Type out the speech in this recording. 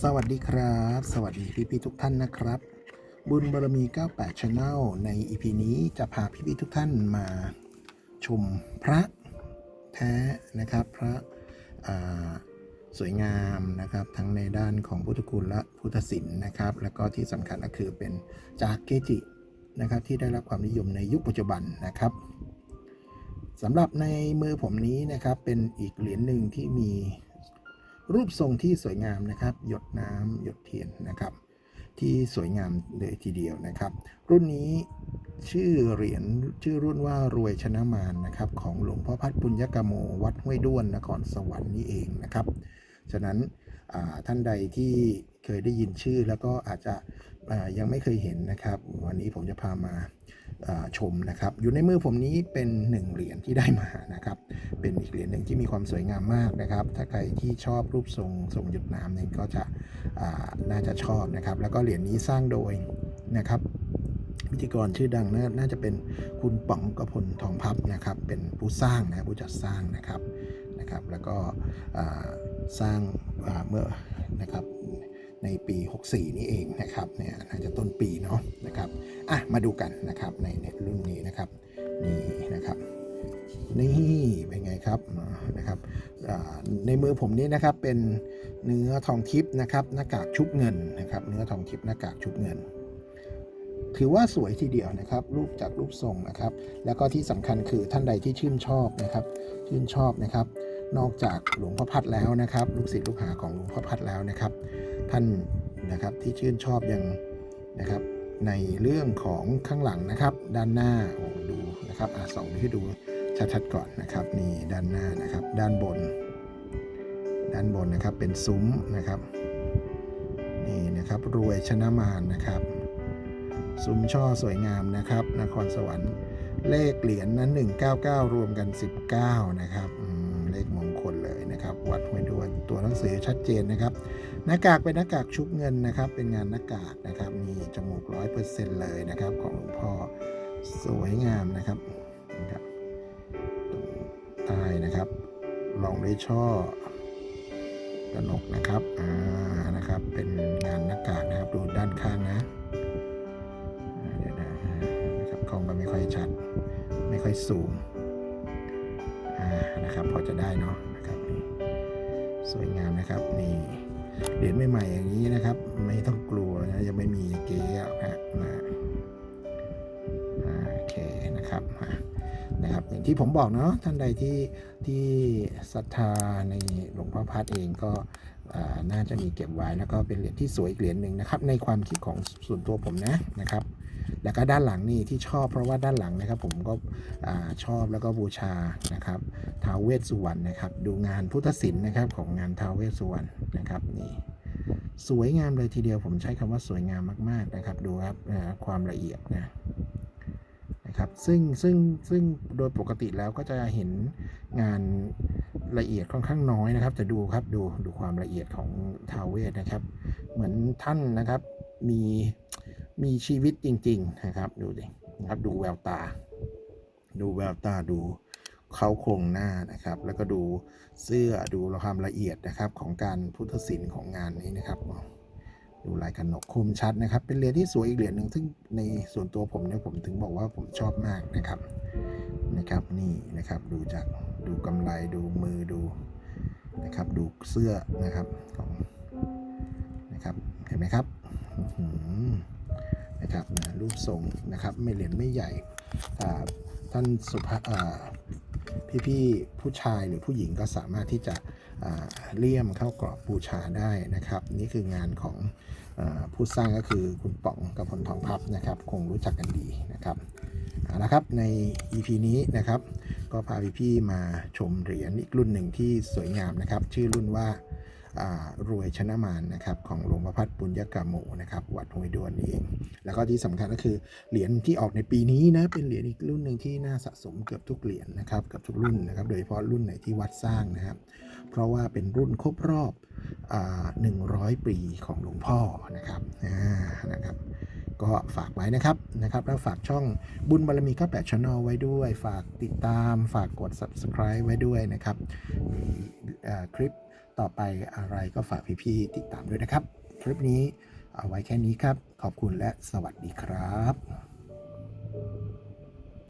สวัสดีครับ สวัสดีพี่ๆทุกท่านนะครับ บุญบารมี 98 Channel ใน EP นี้จะพาพี่ๆทุกท่านมาชมพระแท้นะครับพระสวยงามนะครับ ทั้งในด้านของพุทธคุณและพุทธศิลป์นะครับ แล้วก็ที่สำคัญก็คือเป็นจากเกจินะครับที่ได้รับความนิยมในยุคปัจจุบันนะครับสำหรับในมือผมนี้นะครับเป็นอีกเหรียญหนึ่งที่มี รูปทรงที่สวยงามนะครับ หยดน้ำหยดเทียนนะครับ ที่สวยงามเลยทีเดียวนะครับ รุ่นนี้ชื่อเหรียญชื่อรุ่นว่ารวยชนะมารนะครับ ของหลวงพ่อพัดปุญญกโมวัดห้วยด้วนนครสวรรค์นี่เองนะครับ ฉะนั้นท่านใดที่เคยได้ยินชื่อแล้วก็อาจจะยังไม่เคยเห็นนะครับ วันนี้ผมจะพามาอ่าชมนะครับ อยู่ในมือผมนี้เป็นหนึ่งเหรียญที่ได้มานะครับ เป็นอีกเหรียญหนึ่งที่มีความสวยงามมากนะครับ ถ้าใครที่ชอบรูปทรงทรงหยดน้ำเนี่ยก็จะน่าจะชอบนะครับ แล้วก็เหรียญนี้สร้างโดยนะครับพิธีกรชื่อดังน,น่าจะเป็นคุณป๋องกระพลทองพับนะครับ เป็นผู้สร้างนะผู้จัดสร้างนะครับนะครับ แล้วก็สร้างาเมื่อนะครับในปี 64 นี้เองนะครับเนี่ยน่าจะต้นปีเนาะนะครับอะมาดูกันนะครับในในรุ่นนี้นะครับนี่นะครับ นี่เป็นไงครับนะครับในมือผมนี้นะครับเป็นเนื้อทองทิพย์นะครับหน้ากากชุบเงินนะครับ เนื้อทองทิพย์หน้ากากชุบเงิน ถือว่าสวยทีเดียวนะครับรูปจากรูปทรงนะครับ แล้วก็ที่สำคัญคือท่านใดที่ชื่นชอบนะครับ ชื่นชอบนะครับ นอกจากหลวงพ่อพัดแล้วนะครับ ลูกศิษย์ลูกหาของหลวงพ่อพัดแล้วนะครับ ท่านนะครับที่ชื่นชอบยังนะครับในเรื่องของข้างหลังนะครับ ด้านหน้าโอ้ดูนะครับอะส่องให้ดู ชัดๆก่อนนะครับนี่ด้านหน้านะครับ ด้านบน ด้านบนนะครับเป็นซุ้มนะครับนี่นะครับรวยชนะมารนะครับ ซุ้มช่อสวยงามนะครับ นครสวรรค์เลขเหรียญนั้น 199 รวมกัน 19 นะครับเลขมงคลเลยนะครับ วัดห้วยด้วนตัวหนังสือชัดเจนนะครับ หน้ากากเป็นหน้ากากชุบเงินนะครับ เป็นงานหน้ากากนะครับ มีจมูกร้อยเปอร์เซ็นต์เลยนะครับ ของหลวงพ่อสวยงามนะครับ ด้วยช่อกระหนกนะครับอ่านะครับ เป็นงานหน้ากากนะครับ ดูด้านข้างนะเดี๋ยวนะครับกล้องก็ไม่ค่อยชัด ไม่ค่อยซูมอ่านะครับ พอจะได้เนาะนะครับนี่สวยงามนะครับนี่เหรียญใหม่ๆอย่างนี้นะครับ ไม่ต้องกลัวนะยังไม่มีเก๊หรอกนะนะโอเคนะครับ นะครับอย่างที่ผมบอกเนาะท่านใดที่ที่ศรัทธาในหลวงพ่อพัดเองก็น่าจะมีเก็บไว้แล้วก็เป็นเหรียญที่สวยอีกเหรียญหนึ่งนะครับ ในความคิดของส่วนตัวผมนะนะครับ แล้วก็ด้านหลังนี่ที่ชอบเพราะว่าด้านหลังนะครับ ผมก็อชอบแล้วก็บูชานะครับท้าวเวสสุวรรณนะครับ ดูงานพุทธศิลป์นะครับของงานท้าวเวสสุวรรณนะครับนี่สวยงามเลยทีเดียวผมใช้คำว่าสวยงามมาก ๆนะครับ ดูครับความละเอียดนะ ซึ่งซึ่งซึ่งโดยปกติแล้วก็จะเห็นงานละเอียดค่อนข้างน้อยนะครับจะดูครับดูดูความละเอียดของทาวเวสนะครับ เหมือนท่านนะครับมีมีชีวิตจริง ๆนะครับ ดูดินะครับดูแววตา ดูแววตาดูเขาโครงหน้านะครับ แล้วก็ดูเสื้อดูความละเอียดนะครับของการพุทธศิลป์ของงานนี้นะครับ ดูลายขนนกคมชัดนะครับ เป็นเหรียญที่สวยอีกเหรียญหนึ่งซึ่งในส่วนตัวผมเนี่ยผมถึงบอกว่าผมชอบมากนะครับนะครับนี่นะครับดูจากดูกำไรดูมือดูนะครับดูเสื้อนะครับของนะครับเห็นไหมครับนะครับนะรูปทรงนะครับไม่เหรียญไม่ใหญ่อ่าท่านสุภาอ่าพี่ๆผู้ชายหรือผู้หญิงก็สามารถที่จะอ่าเลี่ยมเข้ากรอบบูชาได้นะครับ นี่คืองานของ ผู้สร้างก็คือคุณป๋องกับผลทองพับนะครับ คงรู้จักกันดีนะครับเอาละครับใน EP นี้นะครับ ก็พาพี่ๆมาชมเหรียญอีกรุ่นหนึ่งที่สวยงามนะครับ ชื่อรุ่นว่า รวยชนะมารนะครับของหลวงพ่อพัดปุญญกาโมนะครับวัดห้วยดวนเอง แล้วก็ที่สำคัญก็คือเหรียญที่ออกในปีนี้นะเป็นเหรียญอีกรุ่นหนึ่งที่น่าสะสมเกือบทุกเหรียญนะครับเกือบทุกรุ่นนะครับโดยเฉพาะรุ่นไหนที่วัดสร้างนะครับ เพราะว่าเป็นรุ่นครบรอบหนึ่งร้อยปีของหลวงพ่อนะครับนะครับก็ฝากไว้นะครับนะครับแล้วฝากช่องบุญบารมี98 Channel ไว้ด้วย ฝากติดตามฝากกด subscribe ไว้ด้วยนะครับมีคลิป ต่อไปอะไรก็ฝากพี่ๆติดตามด้วยนะครับ คลิปนี้เอาไว้แค่นี้ครับ ขอบคุณและสวัสดีครับ